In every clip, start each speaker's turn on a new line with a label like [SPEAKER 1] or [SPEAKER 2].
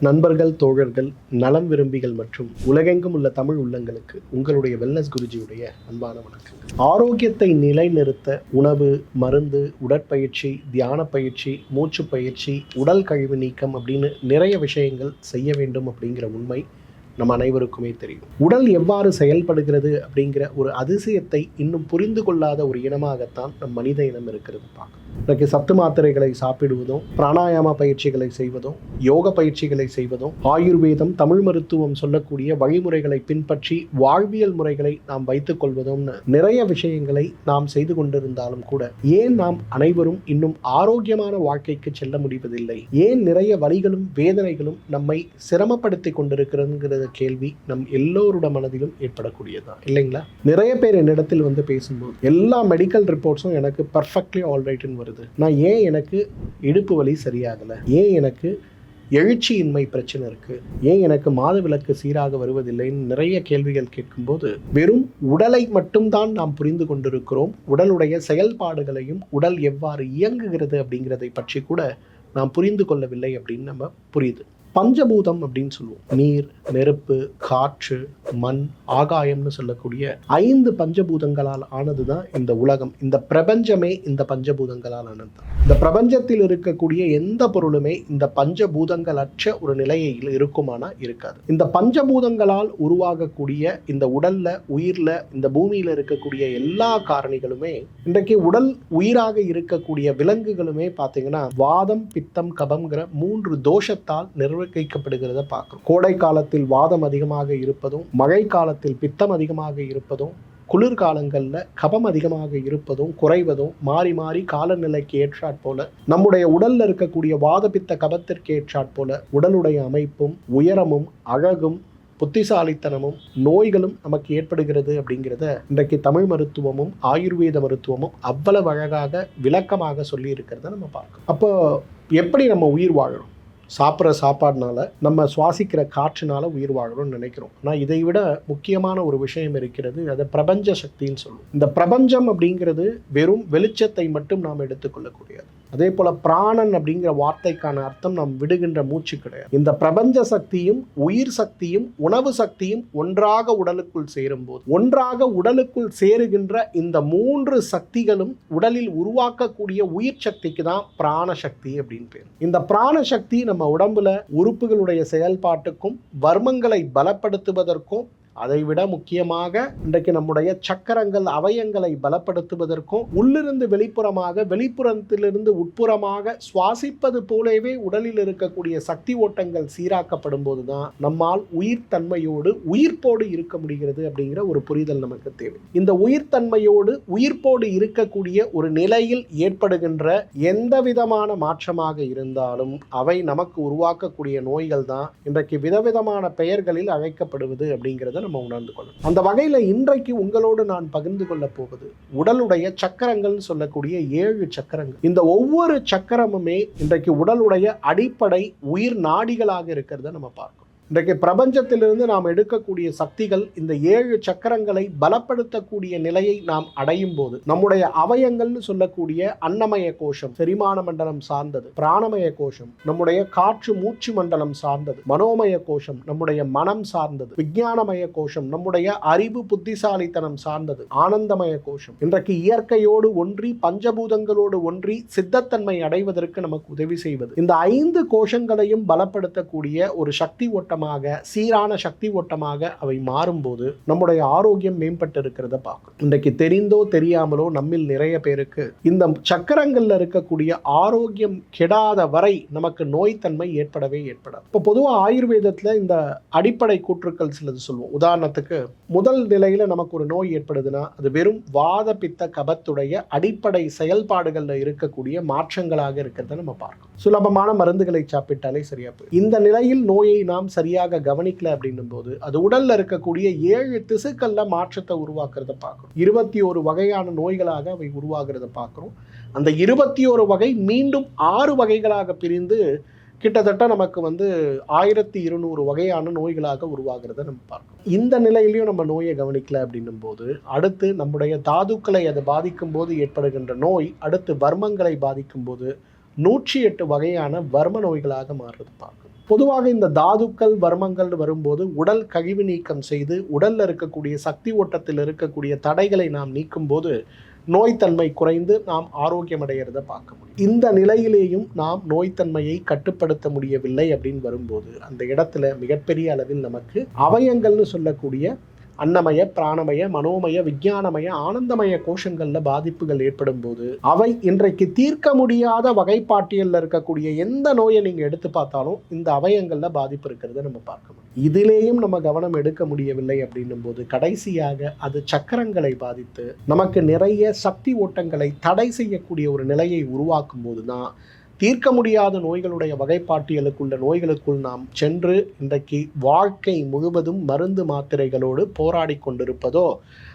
[SPEAKER 1] நண்பர்கள் தோழர்கள் நலம் விரும்பிகள் மற்றும் உலகெங்கும் உள்ள தமிழ் உள்ளங்களுக்கு உங்களுடைய வெல்னஸ் குருஜியுடைய அன்பான வணக்கம் ஆரோக்கியத்தை நிலைநிறுத்த உணவு மருந்து உடற்பயிற்சி தியான பயிற்சி மூச்சு பயிற்சி உடல் கழிவு நீக்கம் அப்படின்னு நிறைய விஷயங்கள் செய்ய வேண்டும் அப்படிங்கிற உண்மை நம்ம அனைவருக்குமே தெரியும். உடல் எவ்வாறு செயல்படுகிறது அப்படிங்கிற ஒரு அதிசயத்தை இன்னும் புரிந்து கொள்ளாத ஒரு இனமாகத்தான் நம் மனித இனம் இருக்கிறது பார்க்கணும் இன்றைக்கு சத்து மாத்திரைகளை சாப்பிடுவதும் பிராணாயாம பயிற்சிகளை செய்வதும் யோக பயிற்சிகளை செய்வதும் ஆயுர்வேதம் தமிழ் மருத்துவம் சொல்லக்கூடிய வழிமுறைகளை பின்பற்றி வாழ்வியல் முறைகளை நாம் வைத்துக் கொள்வதும்னு நிறைய விஷயங்களை நாம் செய்து கொண்டிருந்தாலும் கூட ஏன் நாம் அனைவரும் இன்னும் ஆரோக்கியமான வாழ்க்கைக்கு செல்ல முடிவதில்லை? ஏன் நிறைய வழிகளும் வேதனைகளும் நம்மை சிரமப்படுத்தி கொண்டிருக்கிறதுங்கிற கேள்வி நம் எல்லோருட மனதிலும் ஏற்படக்கூடியதுதான் இல்லைங்களா? நிறைய பேர் என்னிடத்தில் வந்து பேசும்போது எல்லா மெடிக்கல் ரிப்போர்ட்ஸும் எனக்கு பர்ஃபெக்ட்லி ஆல்ரைட்னு வருது. நான் ஏன் எனக்கு இடுப்பு வலி சரியாகலை? ஏன் எனக்கு எழுச்சியின்மை பிரச்சனை இருக்கு? ஏன் எனக்கு மாதவிலக்கு சீராக வருவதில்லைன்னு நிறைய கேள்விகள் கேட்கும்போது வெறும் உடலை மட்டும்தான் நாம் புரிந்து கொண்டிருக்கிறோம். உடலுடைய செயல்பாடுகளையும் உடல் எவ்வாறு இயங்குகிறது அப்படிங்கிறதை பற்றி கூட நாம் புரிந்து கொள்ளவில்லை அப்படின்னு நம்ம புரியுது. பஞ்சபூதம் அப்படின்னு சொல்லுவோம். நீர் நெருப்பு காற்று மண் ஆகாயம்னு சொல்லக்கூடிய ஐந்து பஞ்சபூதங்களால் ஆனது தான் இந்த உலகம். இந்த பிரபஞ்சமே இந்த பஞ்சபூதங்களால் ஆனது தான் இந்த பிரபஞ்சத்தில் இருக்கக்கூடிய எந்த பொருளுமே இந்த பஞ்சபூதங்களற்ற ஒரு நிலையில் இருக்குமானா இருக்காது. இந்த பஞ்சபூதங்களால் உருவாகக்கூடிய இந்த உடல்ல உயிர்ல இந்த பூமியில இருக்கக்கூடிய எல்லா காரணிகளுமே இன்றைக்கு உடல் உயிராக இருக்கக்கூடிய விலங்குகளுமே பார்த்தீங்கன்னா வாதம் பித்தம் கபம்ங்கிற மூன்று தோஷத்தால் நிர்வகிக்கப்படுகிறத பார்க்குறோம். கோடை காலத்தில் வாதம் அதிகமாக இருப்பதும் மழை காலத்தில் பித்தம் அதிகமாக இருப்பதும் குளிர்காலங்களில் கபம் அதிகமாக இருப்பதும் குறைவதும் மாறி மாறி காலநிலைக்கு ஏற்றாற் போல நம்முடைய உடல்ல இருக்கக்கூடிய வாதபித்த கபத்திற்கு ஏற்றாற் போல உடலுடைய அமைப்பும் உயரமும் அழகும் புத்திசாலித்தனமும் நோய்களும் நமக்கு ஏற்படுகிறது அப்படிங்கிறத இன்றைக்கு தமிழ் மருத்துவமும் ஆயுர்வேத மருத்துவமும் அவ்வளவு அழகாக விளக்கமாக சொல்லி இருக்கிறத நம்ம பார்க்கணும் அப்போ எப்படி நம்ம உயிர் வாழணும்? சாப்பிட்ற சாப்பாடுனால நம்ம சுவாசிக்கிற காற்றுனால உயிர் வாழணும்னு நினைக்கிறோம். ஆனால் இதை விட முக்கியமான ஒரு விஷயம் இருக்கிறது அதை பிரபஞ்ச சக்தின்னு சொல்லுவோம். இந்த பிரபஞ்சம் அப்படிங்கிறது வெறும் வெளிச்சத்தை மட்டும் நாம் எடுத்துக்கொள்ளக்கூடியது. அதே போல பிராணன் அப்படிங்கிற வார்த்தைக்கான அர்த்தம் நாம் விடுகின்ற மூச்சு கிடையாது. இந்த பிரபஞ்ச சக்தியும் உயிர் சக்தியும் உணவு சக்தியும் ஒன்றாக உடலுக்குள் சேரும்போது ஒன்றாக உடலுக்குள் சேருகின்ற இந்த மூன்று சக்திகளும் உடலில் உருவாக்கக்கூடிய உயிர் சக்திக்கு தான் பிராண சக்தி அப்படின்னு பேர். இந்த பிராண சக்தி நம்ம உடம்புல உறுப்புகளுடைய செயல்பாட்டுக்கும் வர்மங்களை பலப்படுத்துவதற்கும் அதைவிட முக்கியமாக இன்றைக்கு நம்முடைய சக்கரங்கள் அவயங்களை பலப்படுத்துவதற்கும் உள்ளிருந்து வெளிப்புறமாக வெளிப்புறத்திலிருந்து உட்புறமாக சுவாசிப்பது போலவே உடலில் இருக்கக்கூடிய சக்தி ஓட்டங்கள் சீராக்கப்படும் போதுதான் நம்மால் உயிர்த்தன்மையோடு உயிர்ப்போடு இருக்க முடிகிறது அப்படிங்கிற ஒரு புரிதல் நமக்கு தேவை. இந்த உயிர்த்தன்மையோடு உயிர்ப்போடு இருக்கக்கூடிய ஒரு நிலையில் ஏற்படுகின்ற எந்த விதமான மாற்றமாக இருந்தாலும் அவை நமக்கு உருவாக்கக்கூடிய நோய்கள் தான் இன்றைக்கு விதவிதமான பெயர்களில் அழைக்கப்படுவது அப்படிங்கிறத நம்ம உணர்ந்து கொள்ளணும். அந்த வகையில் இன்றைக்கு உங்களோடு நான் பகிர்ந்து கொள்ள போவது உடலுடைய சக்கரங்கள்னு சொல்லக்கூடிய ஏழு சக்கரங்கள். இந்த ஒவ்வொரு சக்கரமுமே இன்றைக்கு உடலுடைய அடிப்படை உயிர் நாடிகளாக இருக்கிறத நம்ம பார்க்கணும். இன்றைக்கு பிரபஞ்சத்திலிருந்து நாம் எடுக்கக்கூடிய சக்திகள் இந்த ஏழு சக்கரங்களை பலப்படுத்தக்கூடிய நிலையை நாம் அடையும் போது நம்முடைய அவயங்கள்னு சொல்லக்கூடிய அன்னமய கோஷம் செரிமான மண்டலம் சார்ந்தது பிராணமய கோஷம் நம்முடைய காற்று மூச்சு மண்டலம் சார்ந்தது மனோமய கோஷம் நம்முடைய மனம் சார்ந்தது விஞ்ஞானமய கோஷம் நம்முடைய அறிவு புத்திசாலித்தனம் சார்ந்தது ஆனந்தமய கோஷம். இன்றைக்கு இயற்கையோடு ஒன்றி பஞ்சபூதங்களோடு ஒன்றி சித்தத்தன்மை அடைவதற்கு நமக்கு உதவி செய்வது. இந்த ஐந்து கோஷங்களையும் பலப்படுத்தக்கூடிய ஒரு சக்தி ஓட்டமாக சீரான சக்தி ஓட்டமாக அவை மாறும்போது நம்முடைய ஆரோக்கியம் மேம்பட்டு இருக்கிறத பார்க்கும் இன்றைக்கு தெரிந்தோ தெரியாமலோ நம்மில் நிறைய பேருக்கு இந்த சக்கரங்கள்ல இருக்கக்கூடிய ஆரோக்கியம் கெடாத வரை நமக்கு நோய்த்தன்மை ஏற்படவே ஏற்படாது. இப்போ பொதுவாக ஆயுர்வேதத்தில் இந்த அடிப்படை கூற்றுக்கள் சிலது சொல்லுவோம் உதாரணத்துக்கு முதல் நிலையில நமக்கு ஒரு நோய் ஏற்படுதுன்னா அது வெறும் வாத பித்த கபத்துடைய அடிப்படை செயல்பாடுகள்ல இருக்கக்கூடிய மாற்றங்களாக இருக்கிறத நம்ம பார்க்கணும். சுலபமான மருந்துகளை சாப்பிட்டாலே சரியா போய் இந்த நிலையில் நோயை நாம் சரி சரியாக கவனிக்கல அப்படின்னும் போது அது உடல்ல இருக்கக்கூடிய ஏழு திசுக்கள்ல மாற்றத்தை உருவாக்குறத பார்க்குறோம். இருபத்தி ஒரு வகையான நோய்களாக அவை உருவாகிறத பார்க்குறோம். அந்த இருபத்தி ஒரு வகை மீண்டும் ஆறு வகைகளாக பிரிந்து கிட்டத்தட்ட நமக்கு வந்து ஆயிரத்தி இருநூறு வகையான நோய்களாக உருவாகிறத நம்ம பார்க்கணும் இந்த நிலையிலையும் நம்ம நோயை கவனிக்கல அப்படின்னும் போது அடுத்து நம்முடைய தாதுக்களை அதை பாதிக்கும் போது ஏற்படுகின்ற நோய் அடுத்து வர்மங்களை பாதிக்கும் போது நூற்றி எட்டு வகையான வர்ம நோய்களாக மாறுறது பார்க்கும் பொதுவாக இந்த தாதுக்கள் வர்மங்கள் வரும்போது உடல் கழிவு நீக்கம் செய்து உடல்ல இருக்கக்கூடிய சக்தி ஓட்டத்தில் இருக்கக்கூடிய தடைகளை நாம் நீக்கும்போது நோய்த்தன்மை குறைந்து நாம் ஆரோக்கியமடைகிறத பார்க்க முடியும். இந்த நிலையிலேயும் நாம் நோய்த்தன்மையை கட்டுப்படுத்த முடியவில்லை அப்படின்னு வரும்போது அந்த இடத்துல மிகப்பெரிய அளவில் நமக்கு அவயங்கள்னு சொல்லக்கூடிய அன்னமய பிராணமய மனோமய விஞ்ஞானமய ஆனந்தமய கோஷங்களில் பாதிப்புகள் ஏற்படும் போது அவை இன்றைக்கு தீர்க்க முடியாத வகைப்பாட்டியலில் இருக்கக்கூடிய எந்த நோயை நீங்கள் எடுத்து பார்த்தாலும் இந்த அவயங்களில் பாதிப்பு இருக்கிறத நம்ம பார்க்க முடியும். இதிலேயும் நம்ம கவனம் எடுக்க முடியவில்லை அப்படின்னும் போது கடைசியாக அது சக்கரங்களை பாதித்து நமக்கு நிறைய சக்தி ஓட்டங்களை தடை செய்யக்கூடிய ஒரு நிலையை உருவாக்கும் போது தான் தீர்க்க முடியாத நோய்களுடைய வகைப்பாட்டியலுக்குள்ள நோய்களுக்குள் நாம் சென்று இன்றைக்கு வாழ்க்கை முழுவதும் மருந்து மாத்திரைகளோடு போராடி கொண்டிருப்பதோ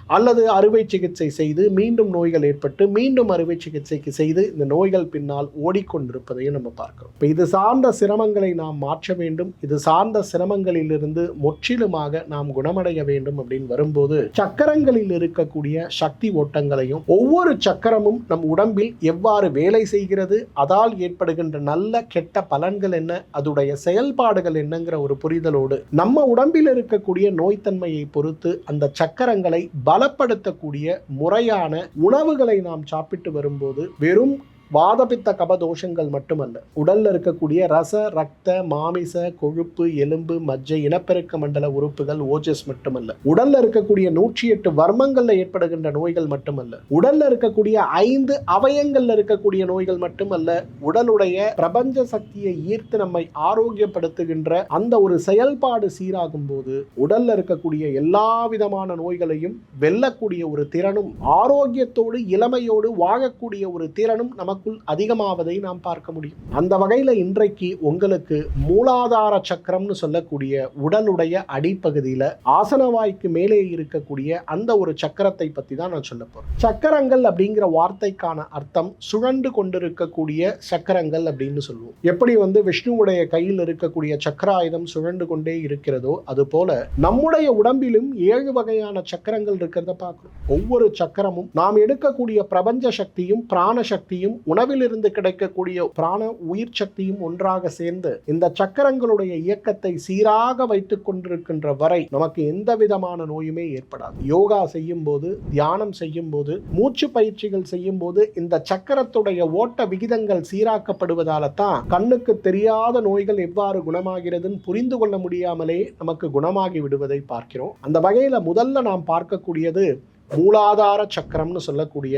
[SPEAKER 1] அல்லது அறுவை சிகிச்சை செய்து மீண்டும் நோய்கள் ஏற்பட்டு மீண்டும் அறுவை சிகிச்சைக்கு செய்து இந்த நோய்கள் பின்னால் ஓடிக்கொண்டிருப்பதையும் நம்ம பார்க்கிறோம். இப்போ இது சார்ந்த சிரமங்களை நாம் மாற்ற வேண்டும். இது சார்ந்த சிரமங்களிலிருந்து முற்றிலுமாக நாம் குணமடைய வேண்டும் அப்படின்னு வரும்போது சக்கரங்களில் இருக்கக்கூடிய சக்தி ஓட்டங்களையும் ஒவ்வொரு சக்கரமும் நம் உடம்பில் எவ்வாறு வேலை செய்கிறது அதால் ஏற்படுகின்ற நல்ல கெட்ட பலன்கள் என்ன அதுடைய செயல்பாடுகள் என்னங்கிற ஒரு புரிதலோடு நம்ம உடம்பில் இருக்கக்கூடிய நோய்த்தன்மையை பொறுத்து அந்த சக்கரங்களை பலப்படுத்தக்கூடிய முறையான உணவுகளை நாம் சாப்பிட்டு வரும்போது வெறும் வாதபித்த கபதோஷங்கள் மட்டுமல்ல உடலில் இருக்கக்கூடிய ரச ரத்த மாமிச கொழுப்பு எலும்பு மஜ்ஜை இனப்பெருக்க மண்டல உறுப்புகள் ஓஜஸ் மட்டுமல்ல. உடல்ல இருக்கக்கூடிய நூற்றி எட்டு வர்மங்கள்ல ஏற்படுகின்ற நோய்கள் மட்டுமல்ல. உடல்ல இருக்கக்கூடிய ஐந்து அவயங்கள்ல இருக்கக்கூடிய நோய்கள் மட்டுமல்ல உடலுடைய பிரபஞ்ச சக்தியை ஈர்த்து நம்மை ஆரோக்கியப்படுத்துகின்ற அந்த ஒரு செயல்பாடு சீராகும் போது உடல்ல இருக்கக்கூடிய எல்லா விதமான நோய்களையும் வெல்லக்கூடிய ஒரு திறனும் ஆரோக்கியத்தோடு இளமையோடு வாழக்கூடிய ஒரு திறனும் நமக்கு நமக்குள் அதிகமாவதை நாம் பார்க்க முடியும். அந்த வகையில் இன்றைக்கு உங்களுக்கு மூலாதார சக்கரம்னு சொல்லக்கூடிய உடலுடைய அடிப்பகுதியில் ஆசனவாய்க்கு மேலே இருக்கக்கூடிய அந்த ஒரு சக்கரத்தை பற்றி தான் நான் சொல்ல போகிறேன் சக்கரங்கள் அப்படிங்கிற வார்த்தைக்கான அர்த்தம் சுழண்டு கொண்டிருக்கக்கூடிய சக்கரங்கள் அப்படின்னு சொல்லுவோம். எப்படி வந்து விஷ்ணுவுடைய கையில் இருக்கக்கூடிய சக்கராயுதம் சுழண்டு கொண்டே இருக்கிறதோ அது போல நம்முடைய உடம்பிலும் ஏழு வகையான சக்கரங்கள் இருக்கிறத பார்க்கிறோம். ஒவ்வொரு சக்கரமும் நாம் எடுக்கக்கூடிய பிரபஞ்ச சக்தியும் பிராண சக்தியும் உணவிலிருந்து கிடைக்கக்கூடிய பிராண உயிர் சக்தியும் ஒன்றாக சேர்ந்து இந்த சக்கரங்களுடைய இயக்கத்தை சீராக வைத்துக் கொண்டிருக்கின்ற வரை நமக்கு எந்த விதமான நோயுமே ஏற்படாது. யோகா செய்யும் போது தியானம் செய்யும் போது மூச்சு பயிற்சிகள் செய்யும் போது இந்த சக்கரத்துடைய ஓட்ட விகிதங்கள் சீராக்கப்படுவதால தான் கண்ணுக்கு தெரியாத நோய்கள் எவ்வாறு குணமாகிறதுன்னு புரிந்து கொள்ள முடியாமலே நமக்கு குணமாகி விடுவதை பார்க்கிறோம். அந்த வகையில் முதல்ல நாம் பார்க்கக்கூடியது மூலாதார சக்கரம்னு சொல்லக்கூடிய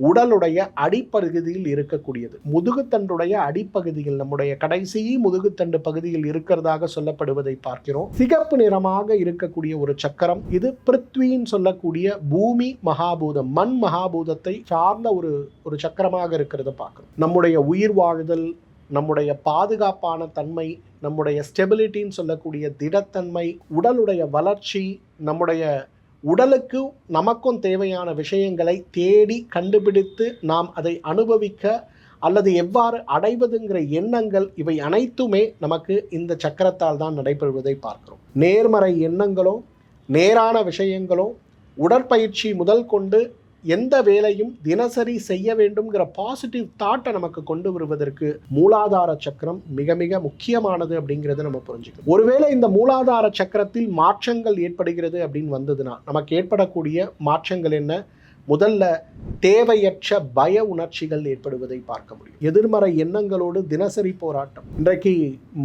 [SPEAKER 1] உடலுடைய அடிப்பகுதியில் இருக்கக்கூடியது. முதுகுத்தண்டுடைய அடிப்பகுதியில் நம்முடைய கடைசி முதுகுத்தண்டு பகுதியில் இருக்கிறதாக சொல்லப்படுவதை பார்க்கிறோம். சிகப்பு நிறமாக இருக்கக்கூடிய ஒரு சக்கரம். இது பிருத்வின்னு சொல்லக்கூடிய பூமி மகாபூதம். மண் மகாபூதத்தை சார்ந்த ஒரு ஒரு சக்கரமாக இருக்கிறத பார்க்கிறோம். நம்முடைய உயிர் வாழ்தல் நம்முடைய பாதுகாப்பான தன்மை நம்முடைய ஸ்டெபிலிட்டின்னு சொல்லக்கூடிய திடத்தன்மை உடலுடைய வளர்ச்சி நம்முடைய உடலுக்கு நமக்கும் தேவையான விஷயங்களை தேடி கண்டுபிடித்து நாம் அதை அனுபவிக்க அல்லது எவ்வாறு அடைவதுங்கிற எண்ணங்கள் இவை அனைத்துமே நமக்கு இந்த சக்கரத்தால் தான் நடைபெறுவதை பார்க்கிறோம். நேர்மறை எண்ணங்களும் நேரான விஷயங்களும் உடற்பயிற்சி முதல் கொண்டு எந்த வேலையும் தினசரி செய்ய வேண்டும்ங்கிற பாசிட்டிவ் தாட்டை நமக்கு கொண்டு வருவதற்கு மூலாதார சக்கரம் மிக மிக முக்கியமானது அப்படிங்கிறத நம்ம புரிஞ்சுக்கணும். ஒருவேளை இந்த மூலாதார சக்கரத்தில் மாற்றங்கள் ஏற்படுகிறது அப்படின்னு வந்ததுன்னா நமக்கு ஏற்படக்கூடிய மாற்றங்கள் என்ன? முதல்ல தேவையற்ற பய உணர்ச்சிகள் ஏற்படுவதை பார்க்க முடியும். எதிர்மறை எண்ணங்களோடு தினசரி போராட்டம். இன்றைக்கு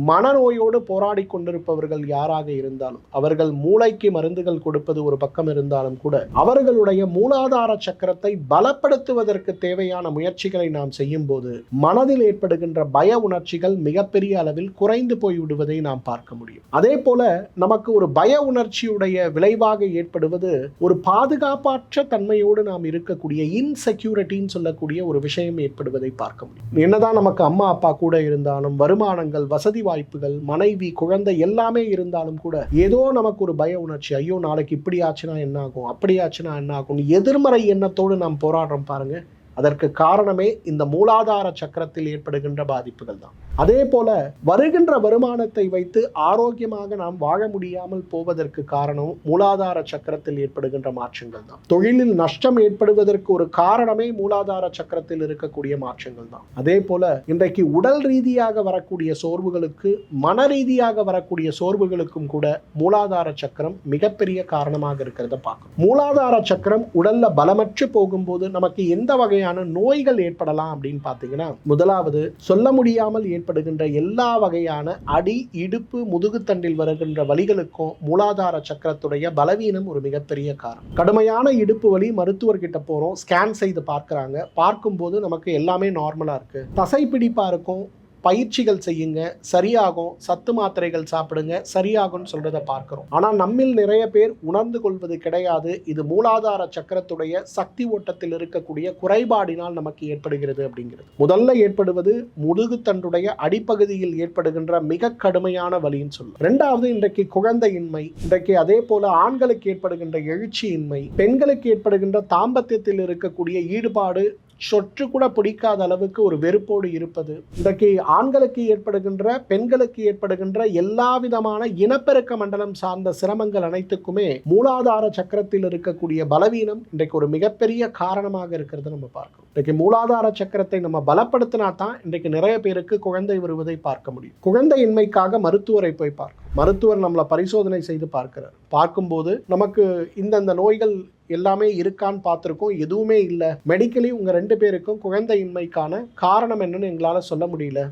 [SPEAKER 1] மனநோயோடு போராடி கொண்டிருப்பவர்கள் யாராக இருந்தாலும் அவர்கள் மூளைக்கு மருந்துகள் கொடுப்பது ஒரு பக்கம் இருந்தாலும் கூட அவர்களுடைய மூலாதார சக்கரத்தை பலப்படுத்துவதற்கு தேவையான முயற்சிகளை நாம் செய்யும் போது மனதில் ஏற்படுகின்ற பய உணர்ச்சிகள் மிகப்பெரிய அளவில் குறைந்து போய்விடுவதை நாம் பார்க்க முடியும். அதே போல நமக்கு ஒரு பய உணர்ச்சியுடைய விளைவாக ஏற்படுவது ஒரு பாதுகாப்பற்ற தன்மையோடு நாம் இருக்கக்கூடிய இன்செக்யூரிட்டின்னு சொல்லக்கூடிய ஒரு விஷயம் ஏற்படுவதை பார்க்க முடியும். என்னதான் நமக்கு அம்மா அப்பா கூட இருந்தாலும் வருமானங்கள் வசதி வாய்ப்புகள் மனைவி குழந்தை எல்லாமே இருந்தாலும் கூட ஏதோ நமக்கு ஒரு பய உணர்ச்சி ஐயோ நாளைக்கு இப்படி ஆச்சுன்னா என்ன ஆகும் அப்படி ஆச்சுன்னா என்ன ஆகும் எதிர்மறை எண்ணத்தோடு நாம் போராடுறோம் பாருங்கள் அதற்கு காரணமே இந்த மூலாதார சக்கரத்தில் ஏற்படுகின்ற பாதிப்புகள் தான் அதே போல வருகின்ற வருமானத்தை வைத்து ஆரோக்கியமாக நாம் வாழ முடியாமல் போவதற்கு காரணம் மூலாதார சக்கரத்தில் ஏற்படுகின்ற மாற்றங்கள் தான் தொழிலில் நஷ்டம் ஏற்படுவதற்கு ஒரு காரணமே மூலாதார சக்கரத்தில் இருக்கக்கூடிய மாற்றங்கள் தான் அதே போல இன்றைக்கு உடல் ரீதியாக வரக்கூடிய சோர்வுகளுக்கு மன ரீதியாக வரக்கூடிய சோர்வுகளுக்கும் கூட மூலாதார சக்கரம் மிகப்பெரிய காரணமாக இருக்கிறத பார்க்கணும். மூலாதார சக்கரம் உடல்ல பலமற்று போகும்போது நமக்கு எந்த வகையான நோய்கள் ஏற்படலாம் அப்படின்னு பார்த்தீங்கன்னா முதலாவது சொல்ல முடியாமல் ஏற்படுகின்ற எல்லா வகையான அடி இடுப்பு முதுகுத்தண்டில் வருகின்ற வலிகளுக்கும் மூலாதார சக்கரத்துடைய பலவீனம் ஒரு மிகப்பெரிய காரணம். கடுமையான இடுப்பு வலி மருத்துவர்கிட்ட போறோம் ஸ்கேன் செய்து பார்க்குறாங்க. பார்க்கும்போது நமக்கு எல்லாமே நார்மலா இருக்கு. தசை பிடிப்பா இருக்கும். பயிற்சிகள் செய்யுங்க சரியாகும் சத்து மாத்திரைகள் சாப்பிடுங்க சரியாகும்னு சொல்றத பார்க்கிறோம். ஆனால் நம்மில் நிறைய பேர் உணர்ந்து கொள்வது கிடையாது. இது மூலாதார சக்கரத்துடைய சக்தி ஓட்டத்தில் இருக்கக்கூடிய குறைபாடினால் நமக்கு ஏற்படுகிறது அப்படிங்கிறது. முதல்ல ஏற்படுவது முதுகுத்தண்டுடைய அடிப்பகுதியில் ஏற்படுகின்ற மிக கடுமையான வலின்னு சொல்லும் ரெண்டாவது இன்றைக்கு குழந்தையின்மை இன்றைக்கு அதே போல ஆண்களுக்கு ஏற்படுகின்ற எழுச்சியின்மை பெண்களுக்கு ஏற்படுகின்ற தாம்பத்தியத்தில் இருக்கக்கூடிய ஈடுபாடு சொற்று கூட பிடிக்காத அளவுக்கு ஒரு வெறுப்போடு இருப்பது. இன்றைக்கு ஆண்களுக்கு ஏற்படுகின்ற பெண்களுக்கு ஏற்படுகின்ற எல்லா விதமான இனப்பெருக்க மண்டலம் சார்ந்த சிரமங்கள் அனைத்துக்குமே மூலாதார சக்கரத்தில் இருக்கக்கூடிய பலவீனம் இன்றைக்கு ஒரு மிகப்பெரிய காரணமாக இருக்கிறது நம்ம பார்க்கிறோம் இன்றைக்கு மூலாதார சக்கரத்தை நம்ம பலப்படுத்தினா தான் இன்றைக்கு நிறைய பேருக்கு குழந்தை வருவதை பார்க்க முடியும். குழந்தையின்மைக்காக மருத்துவரை போய் பார்க்கணும். மருத்துவர் நம்மளை பரிசோதனை செய்து பார்க்கிறார். பார்க்கும்போது நமக்கு இந்தந்த நோய்கள் எல்லாமே இருக்கான்னு பார்த்துருக்கோம். எதுவுமே இல்லை. மெடிக்கலி உங்கள் ரெண்டு பேருக்கும் குழந்தையின்மைக்கான காரணம் என்னன்னு எங்களால் சொல்ல முடியல.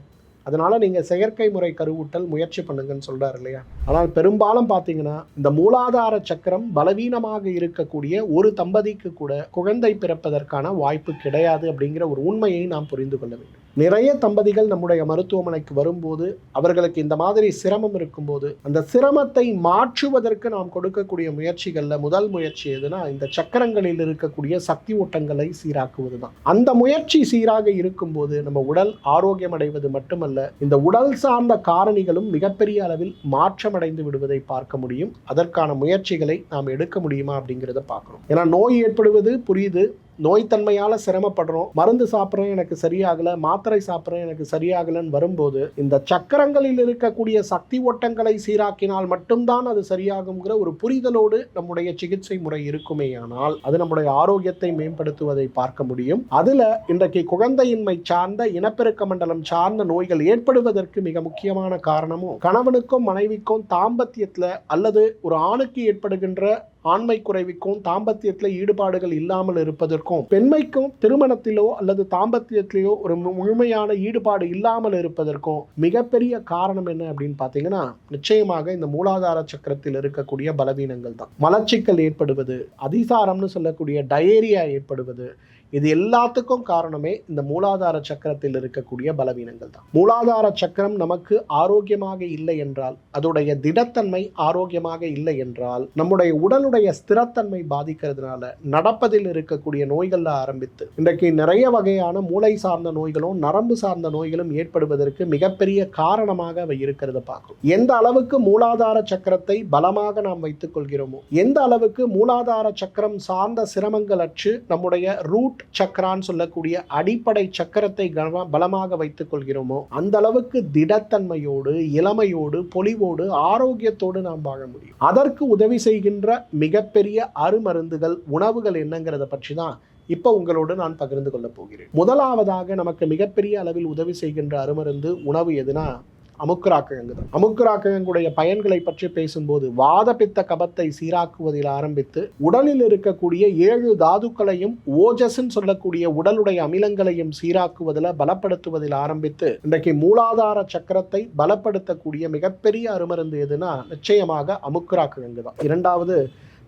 [SPEAKER 1] அதனால் நீங்கள் செயற்கை முறை கருவூட்டல் முயற்சி பண்ணுங்கன்னு சொல்கிறார் இல்லையா? ஆனால் பெரும்பாலும் பார்த்தீங்கன்னா இந்த மூலாதார சக்கரம் பலவீனமாக இருக்கக்கூடிய ஒரு தம்பதிக்கு கூட குழந்தை பிறப்பதற்கான வாய்ப்பு கிடையாது அப்படிங்கிற ஒரு உண்மையை நாம் புரிந்து கொள்ள வேண்டும். நிறைய தம்பதிகள் நம்முடைய மருத்துவமனைக்கு வரும்போது அவர்களுக்கு இந்த மாதிரி சிரமம் இருக்கும்போது அந்த சிரமத்தை மாற்றுவதற்கு நாம் கொடுக்கக்கூடிய முயற்சிகளில் முதல் முயற்சி எதுனா இந்த சக்கரங்களில் இருக்கக்கூடிய சக்தி ஓட்டங்களை சீராக்குவது தான் அந்த முயற்சி சீராக இருக்கும்போது நம்ம உடல் ஆரோக்கியம் அடைவது மட்டுமல்ல இந்த உடல் சார்ந்த காரணிகளும் மிகப்பெரிய அளவில் மாற்றமடைந்து விடுவதை பார்க்க முடியும். அதற்கான முயற்சிகளை நாம் எடுக்க முடியுமா அப்படிங்கிறத பார்க்கணும் ஏன்னா நோய் ஏற்படுவது புரியுது நோய்த்தன்மையால சிரமப்படுறோம். மருந்து சாப்பிட்றேன் எனக்கு சரியாகல. மாத்திரை சாப்பிட்றேன் எனக்கு சரியாகலன்னு வரும்போது இந்த சக்கரங்களில் இருக்கக்கூடிய சக்தி ஓட்டங்களை சீராக்கினால் மட்டும்தான் அது சரியாகுங்கிற ஒரு புரிதலோடு நம்முடைய சிகிச்சை முறை இருக்குமே ஆனால் அது நம்முடைய ஆரோக்கியத்தை மேம்படுத்துவதை பார்க்க முடியும். அதுல இன்றைக்கு குழந்தையின்மை சார்ந்த இனப்பெருக்க மண்டலம் சார்ந்த நோய்கள் ஏற்படுவதற்கு மிக முக்கியமான காரணமும் கணவனுக்கும் மனைவிக்கும் தாம்பத்தியத்துல அல்லது ஒரு ஆணுக்கு ஏற்படுகின்ற ஆண்மை குறைவுக்கும் தாம்பத்தியத்தில் ஈடுபாடுகள் இல்லாமல் இருப்பதற்கும் பெண்மைக்கும் திருமணத்திலோ அல்லது தாம்பத்தியத்திலேயோ ஒரு முழுமையான ஈடுபாடு இல்லாமல் இருப்பதற்கும் மிகப்பெரிய காரணம் என்ன அப்படின்னு பார்த்தீங்கன்னா நிச்சயமாக இந்த மூலாதார சக்கரத்தில் இருக்கக்கூடிய பலவீனங்கள் தான். மலச்சிக்கல் ஏற்படுவது அதிசாரம்னு சொல்லக்கூடிய டயேரியா ஏற்படுவது இது எல்லாத்துக்கும் காரணமே இந்த மூலாதார சக்கரத்தில் இருக்கக்கூடிய பலவீனங்கள் தான். மூலாதார சக்கரம் நமக்கு ஆரோக்கியமாக இல்லை என்றால் அதோடைய திடத்தன்மை ஆரோக்கியமாக இல்லை என்றால் நம்முடைய உடலுடைய ஸ்திரத்தன்மை பாதிக்கிறதுனால நடப்பதில் இருக்கக்கூடிய நோய்கள்ல ஆரம்பித்து இன்றைக்கு நிறைய வகையான மூளை சார்ந்த நோய்களும் நரம்பு சார்ந்த நோய்களும் ஏற்படுவதற்கு மிகப்பெரிய காரணமாக அவை இருக்கிறத பார்க்கும் எந்த அளவுக்கு மூலாதார சக்கரத்தை பலமாக நாம் வைத்துக் கொள்கிறோமோ எந்த அளவுக்கு மூலாதார சக்கரம் சார்ந்த சிரமங்கள் அச்சு நம்முடைய ரூட் சக்கரான்னு சொல்லக்கூடிய அடிப்படை சக்கரத்தை பலமாக வைத்துக் கொள்கிறோமோ அந்த அளவுக்கு திடத்தன்மையோடு இளமையோடு பொலிவோடு ஆரோக்கியத்தோடு நாம் வாழ முடியும். அதற்கு உதவி செய்கின்ற மிகப்பெரிய அருமருந்துகள் உணவுகள் என்னங்கிறத பற்றி தான் இப்போ உங்களோடு நான் பகிர்ந்து கொள்ளப் போகிறேன். முதலாவதாக நமக்கு மிகப்பெரிய அளவில் உதவி செய்கின்ற அருமருந்து உணவு எதுனா அமுக்குரா கிழங்கு தான் அமுக்குரா கிழங்குடைய பயன்களை பற்றி பேசும்போது வாதபித்த கபத்தை சீராக்குவதில் ஆரம்பித்து உடலில் இருக்கக்கூடிய ஏழு தாதுக்களையும் ஓஜஸ்ன்னு சொல்லக்கூடிய உடலுடைய அமிலங்களையும் சீராக்குவதில் பலப்படுத்துவதில் ஆரம்பித்து இன்றைக்கு மூலாதார சக்கரத்தை பலப்படுத்தக்கூடிய மிகப்பெரிய அருமருந்து எதுனா நிச்சயமாக அமுக்குரா கிழங்கு தான் இரண்டாவது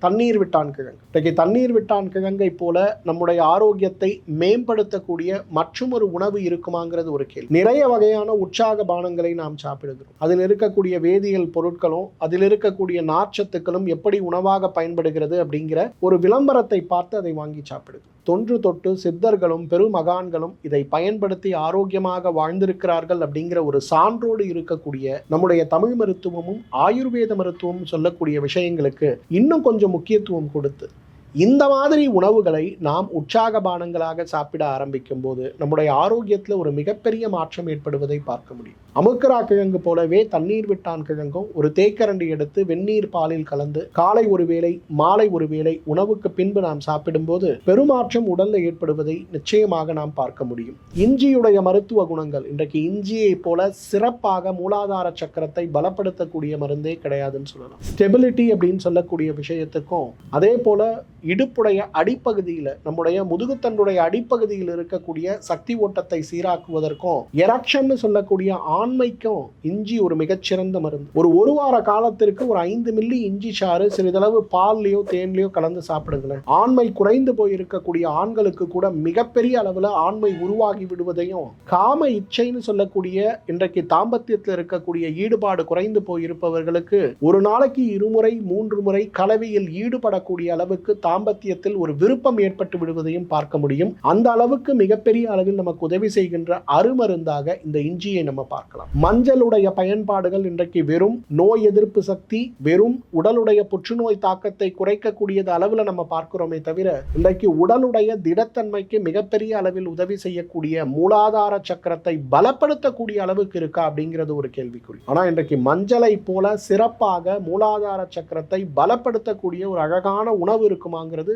[SPEAKER 1] தண்ணீர் விட்டான் கிழங்கு. இன்றைக்கு தண்ணீர் விட்டான் கிழங்கை போல நம்முடைய ஆரோக்கியத்தை மேம்படுத்தக்கூடிய மற்றும் ஒரு உணவு இருக்குமாங்கிறது ஒரு கேள்வி. நிறைய வகையான உற்சாக பானங்களை நாம் சாப்பிடுகிறோம். அதில் இருக்கக்கூடிய வேதியியல் பொருட்களும் அதில் இருக்கக்கூடிய நார்ச்சத்துக்களும் எப்படி உணவாக பயன்படுகிறது அப்படிங்கிற ஒரு விளம்பரத்தை பார்த்து அதை வாங்கி சாப்பிடுது தொன்று தொட்டு சித்தர்களும் பெருமகான்களும் இதை பயன்படுத்தி ஆரோக்கியமாக வாழ்ந்திருக்கிறார்கள் அப்படிங்கிற ஒரு சான்றோடு இருக்கக்கூடிய நம்முடைய தமிழ் மருத்துவமும் ஆயுர்வேத மருத்துவமும் சொல்லக்கூடிய விஷயங்களுக்கு இன்னும் கொஞ்சம் முக்கியத்துவம் கொடுத்து இந்த மாதிரி உணவுகளை நாம் உற்சாக பானங்களாக சாப்பிட ஆரம்பிக்கும் போது நம்முடைய ஆரோக்கியத்தில் ஒரு மிகப்பெரிய மாற்றம் ஏற்படுவதை பார்க்க முடியும். அமுக்கரா கிழங்கு போலவே தண்ணீர் விட்டான் கிழங்கும் ஒரு தேக்கரண்டி எடுத்து வெந்நீர் பாலில் கலந்து காலை ஒரு வேளை மாலை ஒரு வேளை உணவுக்கு பின்பு நாம் சாப்பிடும்போது பெருமாற்றம் உடலில் ஏற்படுவதை நிச்சயமாக நாம் பார்க்க முடியும். இஞ்சியுடைய மருத்துவ குணங்கள் இன்றைக்கு இஞ்சியை போல சிறப்பாக மூலாதார சக்கரத்தை பலப்படுத்தக்கூடிய மருந்தே கிடையாதுன்னு சொல்லலாம். ஸ்டெபிலிட்டி அப்படின்னு சொல்லக்கூடிய விஷயத்துக்கும் அதே போல இடுப்புடைய அடிப்பகுதியில் நம்முடைய முதுகுத்தண்டுடைய அடிப்பகுதியில் இருக்கக்கூடிய சக்தி ஓட்டத்தை சீராக்குவதற்கும் எரக்ஷன் சொல்லக்கூடிய ஆண்மைக்கும் இஞ்சி ஒரு மிகச்சிறந்த மருந்து. ஒரு ஒரு வார காலத்திற்கு ஒரு ஐந்து மில்லி இஞ்சி சாறு சிறிதளவு பால்லயோ தேன்லையோ கலந்து சாப்பிடுங்களேன். ஆண்மை குறைந்து போய் இருக்கக்கூடிய ஆண்களுக்கு கூட மிகப்பெரிய அளவில் ஆண்மை உருவாகி விடுவதையும் காம இச்சைன்னு சொல்லக்கூடிய இன்றைக்கு தாம்பத்தியத்தில் இருக்கக்கூடிய ஈடுபாடு குறைந்து போயிருப்பவர்களுக்கு ஒரு நாளைக்கு இருமுறை மூன்று முறை கலவையில் ஈடுபடக்கூடிய அளவுக்கு தாம்பத்தியத்தில் ஒரு விருப்பம் ஏற்பட்டு விடுவதையும் பார்க்க முடியும். அந்த அளவுக்கு மிகப்பெரிய அளவில் நமக்கு உதவி செய்கின்ற அருமருந்தாக இந்த இஞ்சியை நம்ம பார்க்கலாம். மஞ்சளுடைய பயன்பாடுகள் இன்றைக்கு வெறும் நோய் எதிர்ப்பு சக்தி வெறும் உடலுடைய புற்றுநோய் தாக்கத்தை குறைக்கக்கூடியது அளவில் நம்ம பார்க்கிறோமே தவிர இன்றைக்கு உடலுடைய திடத்தன்மைக்கு மிகப்பெரிய அளவில் உதவி செய்யக்கூடிய மூலாதார சக்கரத்தை பலப்படுத்தக்கூடிய அளவுக்கு இருக்கா அப்படிங்கிறது ஒரு கேள்விக்குறி. ஆனால் இன்றைக்கு மஞ்சளை போல சிறப்பாக மூலாதார சக்கரத்தை பலப்படுத்தக்கூடிய ஒரு அழகான உணவு இருக்குமா வாங்குறது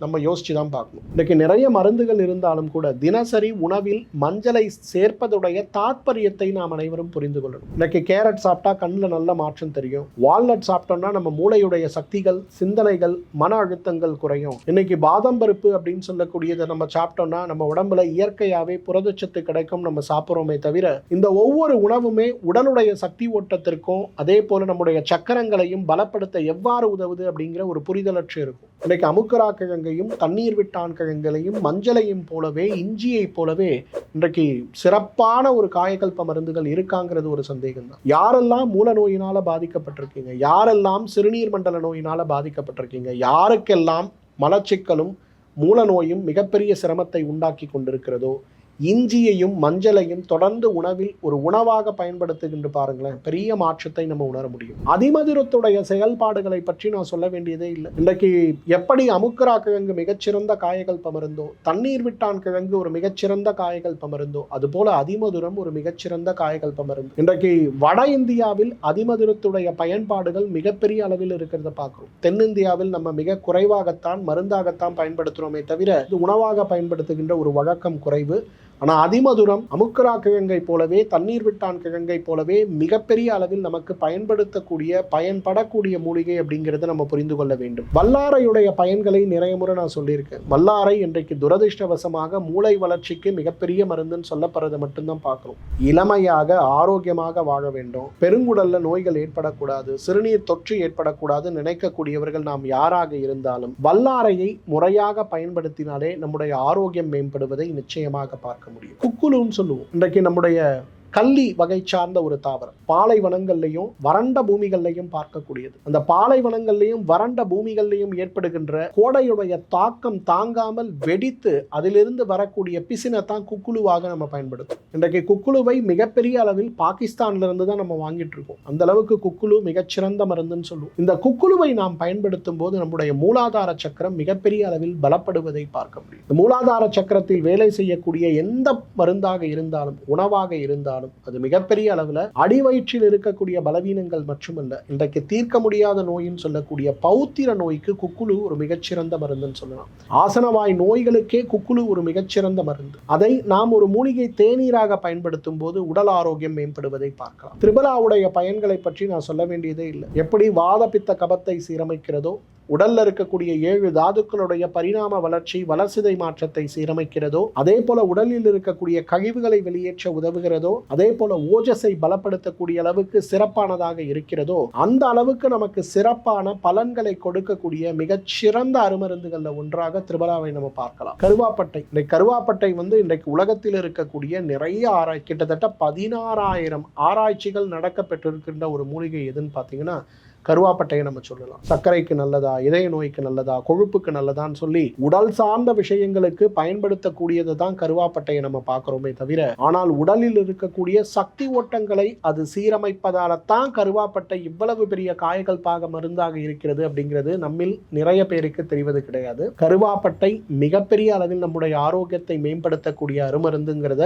[SPEAKER 1] நம்ம யோசிச்சு தான் பார்க்கணும். இன்றைக்கு நிறைய மருந்துகள் இருந்தாலும் கூட தினசரி உணவில் மஞ்சளை சேர்ப்பதுடைய தாத்பரியத்தை நாம் அனைவரும் புரிந்து கொள்ளணும். இன்றைக்கு கேரட் சாப்பிட்டா கண்ணில் நல்ல மாற்றம் தெரியும். வால்நட் சாப்பிட்டோம்னா நம்ம மூளையுடைய சக்திகள் சிந்தனைகள் மன அழுத்தங்கள் குறையும். இன்னைக்கு பாதாம் பருப்பு அப்படின்னு சொல்லக்கூடியதை நம்ம சாப்பிட்டோம்னா நம்ம உடம்புல இயற்கையாகவே புரதச்சத்து கிடைக்கும் நம்ம சாப்பிட்றோமே தவிர இந்த ஒவ்வொரு உணவுமே உடலுடைய சக்தி ஓட்டத்திற்கும் அதே போல நம்முடைய சக்கரங்களையும் பலப்படுத்த எவ்வாறு உதவுது அப்படிங்கிற ஒரு புரிதலற்று இருக்கும். இன்றைக்கு அமுக்கரா கிழங்கையும் தண்ணீர் விட்டான் கிழங்குகளையும் மஞ்சளையும் போலவே இஞ்சியைப் போலவே இன்றைக்கு சிறப்பான ஒரு காயக்கல்ப மருந்துகள் இருக்காங்கிறது ஒரு சந்தேகம் தான் யாரெல்லாம் மூல நோயினால பாதிக்கப்பட்டிருக்கீங்க? யாரெல்லாம் சிறுநீர் மண்டல நோயினால பாதிக்கப்பட்டிருக்கீங்க? யாருக்கெல்லாம் மலச்சிக்கலும் மூல நோயும் மிகப்பெரிய சிரமத்தை உண்டாக்கி கொண்டிருக்கிறதோ இஞ்சியையும் மஞ்சளையும் தொடர்ந்து உணவில் ஒரு உணவாக பயன்படுத்துகின்ற பாருங்களேன் பெரிய மாற்றத்தை நம்ம உணர முடியும். அதிமதுரத்துடைய செயல்பாடுகளை பற்றி நான் சொல்ல வேண்டியதே இல்லை. இன்றைக்கு எப்படி அமுக்கரா கிழங்கு மிகச்சிறந்த காயகல்ப பமருந்தோ தண்ணீர் விட்டான் கிழங்கு ஒரு மிகச்சிறந்த காயகல்ப பமருந்தோ அதுபோல அதிமதுரம் ஒரு மிகச்சிறந்த காயகல்ப பமருந்து. இன்றைக்கு வட இந்தியாவில் அதிமதுரத்துடைய பயன்பாடுகள் மிகப்பெரிய அளவில் இருக்கிறத பார்க்கிறோம். தென்னிந்தியாவில் நம்ம மிக குறைவாகத்தான் மருந்தாகத்தான் பயன்படுத்துகிறோமே தவிர இது உணவாக பயன்படுத்துகின்ற ஒரு வழக்கம் குறைவு. ஆனால் அதிமதுரம் அமுக்கரா கிழங்கை போலவே தண்ணீர் விட்டான் கிழங்கை போலவே மிகப்பெரிய அளவில் நமக்கு பயன்படுத்தக்கூடிய பயன்படக்கூடிய மூலிகை அப்படிங்கிறத நம்ம புரிந்து கொள்ள வேண்டும். வல்லாரையுடைய பயன்களை நிறைய முறை நான் சொல்லியிருக்கேன். வல்லாரை இன்றைக்கு துரதிருஷ்டவசமாக மூளை வளர்ச்சிக்கு மிகப்பெரிய மருந்துன்னு சொல்லப்படுறதை மட்டும்தான் பார்க்குறோம். இளமையாக ஆரோக்கியமாக வாழ வேண்டும். பெருங்குடல்ல நோய்கள் ஏற்படக்கூடாது. சிறுநீர் தொற்று ஏற்படக்கூடாது நினைக்கக்கூடியவர்கள் நாம் யாராக இருந்தாலும் வல்லாரையை முறையாக பயன்படுத்தினாலே நம்முடைய ஆரோக்கியம் மேம்படுவதை நிச்சயமாக பார்க்க முடியும். குக்குலுன்னு சொல்லுவோம். இன்றைக்கு நம்முடைய கள்ளி வகை சார்ந்த ஒரு தாவரம். பாலைவனங்கள்லையும் வறண்ட பூமிகள்லையும் பார்க்கக்கூடியது. அந்த பாலைவனங்கள்லையும் வறண்ட பூமிகள்லையும் ஏற்படுகின்ற கோடையுடைய தாக்கம் தாங்காமல் வெடித்து அதிலிருந்து வரக்கூடிய பிசினை தான் குக்குழுவாக நம்ம பயன்படுத்தும். இன்றைக்கு குக்குழுவை மிகப்பெரிய அளவில் பாகிஸ்தான்ல இருந்து தான் நம்ம வாங்கிட்டு இருக்கோம் அந்த அளவுக்கு குக்குழு மிகச்சிறந்த மருந்துன்னு சொல்லுவோம். இந்த குக்குழுவை நாம் பயன்படுத்தும் போது நம்முடைய மூலாதார சக்கரம் மிகப்பெரிய அளவில் பலப்படுவதை பார்க்க முடியும். இந்த மூலாதார சக்கரத்தில் வேலை செய்யக்கூடிய எந்த மருந்தாக இருந்தாலும் உணவாக இருந்தாலும் அது மிகப்பெரிய அளவில் அடிவயிற்றில் இருக்கக்கூடிய பலவீனங்கள் மட்டுமல்ல இன்றைக்கு தீர்க்க முடியாத நோயின்னு சொல்லக்கூடிய பௌத்திர நோய்க்கு குக்குழு ஒரு மிகச்சிறந்த மருந்துன்னு சொல்லலாம். ஆசனவாய் நோய்களுக்கே குக்குழு ஒரு மிகச்சிறந்த மருந்து. அதை நாம் ஒரு மூலிகை தேநீராக பயன்படுத்தும் போது உடல் ஆரோக்கியம் மேம்படுவதை பார்க்கலாம். திரிபலாவுடைய பயன்களை பற்றி நான் சொல்ல வேண்டியதே இல்லை. எப்படி வாத பித்த கபத்தை சீரமைக்கிறதோ உடல்ல இருக்கக்கூடிய ஏழு தாதுக்களுடைய பரிணாம வளர்ச்சி வளர்சிதை மாற்றத்தை சீரமைக்கிறதோ அதே போல உடலில் இருக்கக்கூடிய கழிவுகளை வெளியேற்ற உதவுகிறதோ அதே போல ஓஜஸை பலப்படுத்தக்கூடிய அளவுக்கு சிறப்பானதாக இருக்கிறதோ அந்த அளவுக்கு நமக்கு சிறப்பான பலன்களை கொடுக்கக்கூடிய மிகச்சிறந்த அருமருந்துகளில் ஒன்றாக திருபலாவை நம்ம பார்க்கலாம். கருவாப்பட்டை. இந்த கருவாப்பட்டை வந்து இன்றைக்கு உலகத்தில் இருக்கக்கூடிய நிறைய ஆராய் கிட்டத்தட்ட பதினாறாயிரம் ஆராய்ச்சிகள் நடக்க பெற்றிருக்கின்ற ஒரு மூலிகை எதுன்னு பார்த்தீங்கன்னா கருவாப்பட்டையை நம்ம சொல்லலாம். சர்க்கரைக்கு நல்லதா இதய நோய்க்கு நல்லதா கொழுப்புக்கு நல்லதான்னு சொல்லி உடல் சார்ந்த விஷயங்களுக்கு பயன்படுத்தக்கூடியது தான் கருவாப்பட்டையை நம்ம பார்க்குறோமே தவிர ஆனால் உடலில் இருக்கக்கூடிய சக்தி ஓட்டங்களை அது சீரமைப்பதால தான் கருவாப்பட்டை இவ்வளவு பெரிய காயகல்பாக மருந்தாக இருக்கிறது அப்படிங்கிறது நம்மில் நிறைய பேருக்கு தெரிவது கிடையாது. கருவாப்பட்டை மிகப்பெரிய அளவில் நம்முடைய ஆரோக்கியத்தை மேம்படுத்தக்கூடிய அருமருந்துங்கிறத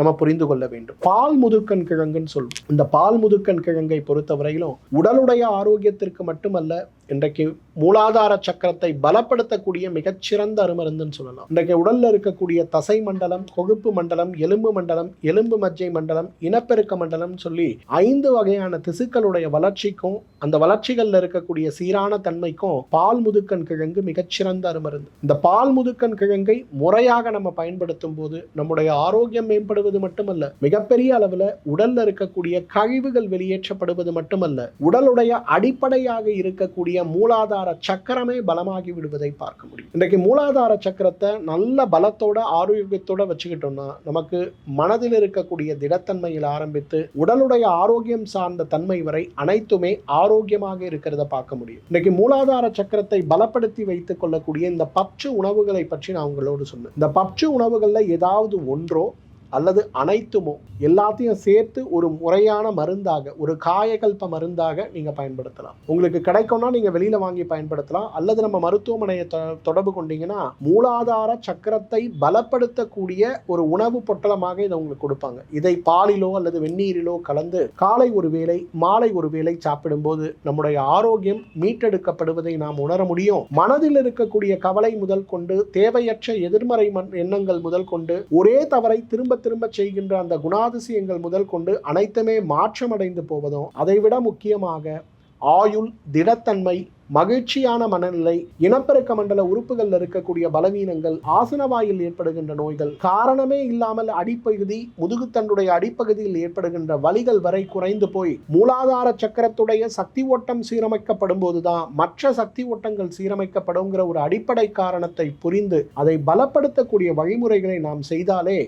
[SPEAKER 1] நம்ம புரிந்து கொள்ள வேண்டும். பால் முதுக்கன் கிழங்குன்னு சொல்லுவோம் இந்த பால் முதுக்கன் கிழங்கை பொறுத்தவரையிலும் உடலுடைய ஆரோக்கியத்திற்கு மட்டுமல்ல இன்றைக்கு மூலாதார சக்கரத்தை பலப்படுத்தக்கூடிய மிகச்சிறந்த அருமருந்துன்னு சொல்லலாம். இன்றைக்கு உடல்ல இருக்கக்கூடிய தசை மண்டலம் கொழுப்பு மண்டலம் எலும்பு மண்டலம் எலும்பு மஜ்ஜை மண்டலம் இனப்பெருக்க மண்டலம் சொல்லி ஐந்து வகையான திசுக்களுடைய வளர்ச்சிக்கும் அந்த வளர்ச்சிகள்ல இருக்கக்கூடிய சீரான தன்மைக்கும் பால் முதுக்கன் கிழங்கு மிகச்சிறந்த அருமருந்து இந்த பால் முதுக்கன் கிழங்கை முறையாக நம்ம பயன்படுத்தும் போது நம்முடைய ஆரோக்கியம் மேம்படுவது மட்டுமல்ல மிகப்பெரிய அளவுல உடல்ல இருக்கக்கூடிய கழிவுகள் வெளியேற்றப்படுவது மட்டுமல்ல உடலுடைய அடிப்படையாக இருக்கக்கூடிய மூலாதார சக்கரமே பலமாகி விடுவதை பார்க்க முடியும். இன்றைக்கு மூலாதார சக்கரத்தை நல்ல பலத்தோட ஆரோக்கியத்தோட வச்சுக்கிட்டோம்னா நமக்கு மனதில் இருக்கக்கூடிய திடத்தன்மையில் ஆரம்பித்து உடலுடைய ஆரோக்கியம் சார்ந்த தன்மை வரை அனைத்துமே ஆரோக்கியமாக இருக்கிறத பார்க்க முடியும். இன்றைக்கு மூலாதார சக்கரத்தை பலப்படுத்தி வைத்துக் கொள்ளக்கூடிய இந்த பப்சு உணவுகளை பற்றி நான் உங்களோடு சொன்னேன். இந்த பப்சு உணவுகளில் ஏதாவது ஒன்றோ அல்லது அனைத்துமோ எல்லாத்தையும் சேர்த்து ஒரு முறையான மருந்தாக ஒரு காயகல்ப மருந்தாக நீங்கள் பயன்படுத்தலாம். உங்களுக்கு கிடைக்கும்னா நீங்கள் வெளியில் வாங்கி பயன்படுத்தலாம். அல்லது நம்ம மருத்துவமனையை தொ- தொடர்பு கொண்டீங்கன்னா மூலாதார சக்கரத்தை பலப்படுத்தக்கூடிய ஒரு உணவு பொட்டலமாக இதை உங்களுக்கு கொடுப்பாங்க. இதை பாலிலோ அல்லது வெந்நீரிலோ கலந்து காலை ஒரு வேளை மாலை ஒரு வேளை சாப்பிடும்போது நம்முடைய ஆரோக்கியம் மீட்டெடுக்கப்படுவதை நாம் உணர முடியும். மனதில் இருக்கக்கூடிய கவலை முதல் கொண்டு தேவையற்ற எதிர்மறை எண்ணங்கள் முதல் கொண்டு ஒரே தவறை திரும்ப திரும்ப செய்கின்ற அந்த குணாதிசயங்கள் முதல் கொண்டு அனைத்துமே மாற்றமடைந்து போவதும் அதைவிட முக்கியமாக ஆயுள் திடத்தன்மை மகிழ்ச்சியான மனநிலை இனப்பெருக்க மண்டல உறுப்புகளில் இருக்கக்கூடிய பலவீனங்கள் ஆசனவாயில் ஏற்படுகின்ற நோய்கள் காரணமே இல்லாமல் அடிப்பகுதி முதுகுத்தண்டுடைய அடிப்பகுதியில் ஏற்படுகின்ற வலிகள் வரை குறைந்து போய் மூலாதார சக்கரத்துடைய சக்தி ஓட்டம் சீரமைக்கப்படும் போதுதான் மற்ற சக்தி ஓட்டங்கள் சீரமைக்கப்படுங்கிற ஒரு அடிப்படை காரணத்தை புரிந்து அதை பலப்படுத்தக்கூடிய வழிமுறைகளை நாம் செய்தாலே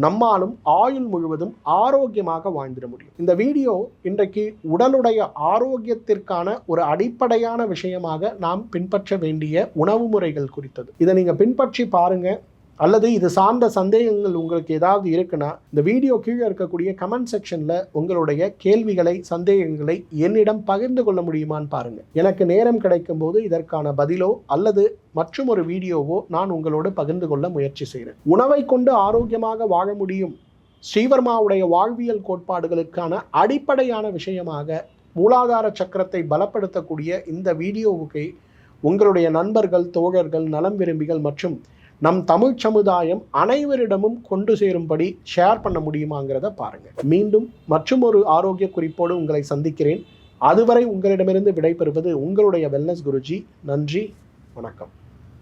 [SPEAKER 1] நம்மாலும் ஆயுள் முழுவதும் ஆரோக்கியமாக வாழ்ந்திட முடியும். இந்த வீடியோ இன்றைக்கு உடலுடைய ஆரோக்கியத்திற்கான ஒரு அடிப்படையான விஷயமாக நாம் பின்பற்ற வேண்டிய உணவு முறைகள் குறித்தது. இதை நீங்க பின்பற்றி பாருங்க. அல்லது இது சார்ந்த சந்தேகங்கள் உங்களுக்கு ஏதாவது இருக்குன்னா இந்த வீடியோ கீழே இருக்கக்கூடிய கமெண்ட் செக்ஷனில் உங்களுடைய கேள்விகளை சந்தேகங்களை என்னிடம் பகிர்ந்து கொள்ள முடியுமான்னு பாருங்கள் எனக்கு நேரம் கிடைக்கும் போது இதற்கான பதிலோ அல்லது மற்றும் ஒரு வீடியோவோ நான் உங்களோடு பகிர்ந்து கொள்ள முயற்சி செய்கிறேன். உணவை கொண்டு ஆரோக்கியமாக வாழ முடியும். ஸ்ரீவர்மாவுடைய வாழ்வியல் கோட்பாடுகளுக்கான அடிப்படையான விஷயமாக மூலாதார சக்கரத்தை பலப்படுத்தக்கூடிய இந்த வீடியோவுக்கு உங்களுடைய நண்பர்கள் தோழர்கள் நலம் விரும்பிகள் மற்றும் நம் தமிழ் சமுதாயம் அனைவரிடமும் கொண்டு சேரும்படி ஷேர் பண்ண முடியுமாங்கிறத பாருங்கள் மீண்டும் மற்றும் ஒரு ஆரோக்கிய குறிப்போடு உங்களை சந்திக்கிறேன். அதுவரை உங்களிடமிருந்து விடைபெறுவது உங்களுடைய வெல்னஸ் குருஜி. நன்றி வணக்கம்.